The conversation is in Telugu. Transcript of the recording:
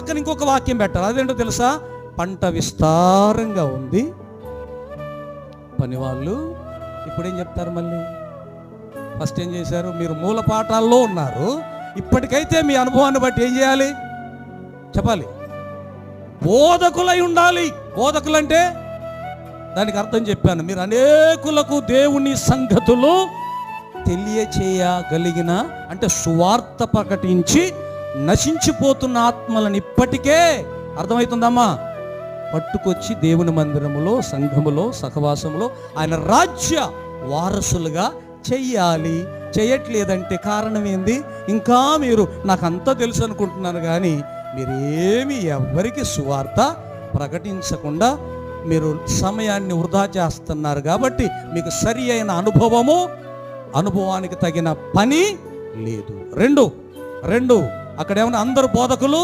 పక్కన ఇంకొక వాక్యం పెట్టాలి. అదేంటో తెలుసా? పంట విస్తారంగా ఉంది. పనివాళ్ళు ఇప్పుడు ఏం చెప్తారు మళ్ళీ? ఫస్ట్ ఏం చేశారు? మీరు మూల పాఠాల్లో ఉన్నారు. ఇప్పటికైతే మీ అనుభవాన్ని బట్టి ఏం చేయాలి? చెప్పాలి. బోధకులై ఉండాలి. బోధకులంటే దానికి అర్థం చెప్పాను. మీరు అనేకులకు దేవుని సంగతులు తెలియచేయగలిగిన అంటే సువార్త ప్రకటించి నశించిపోతున్న ఆత్మలను ఇప్పటికే అర్థమవుతుందమ్మా. పట్టుకొచ్చి దేవుని మందిరములో సంఘములో సహవాసములో ఆయన రాజ్య వారసులుగా చెయ్యాలి. చేయట్లేదంటే కారణం ఏంది? ఇంకా మీరు నాకు అంతా తెలుసు అనుకుంటున్నాను కానీ మీరేమి ఎవరికి సువార్త ప్రకటించకుండా మీరు సమయాన్ని వృధా చేస్తున్నారు కాబట్టి మీకు సరి అయిన అనుభవము అనుభవానికి తగిన పని లేదు. రెండు రెండు. అక్కడ ఏమన్నా అందరు బోధకులు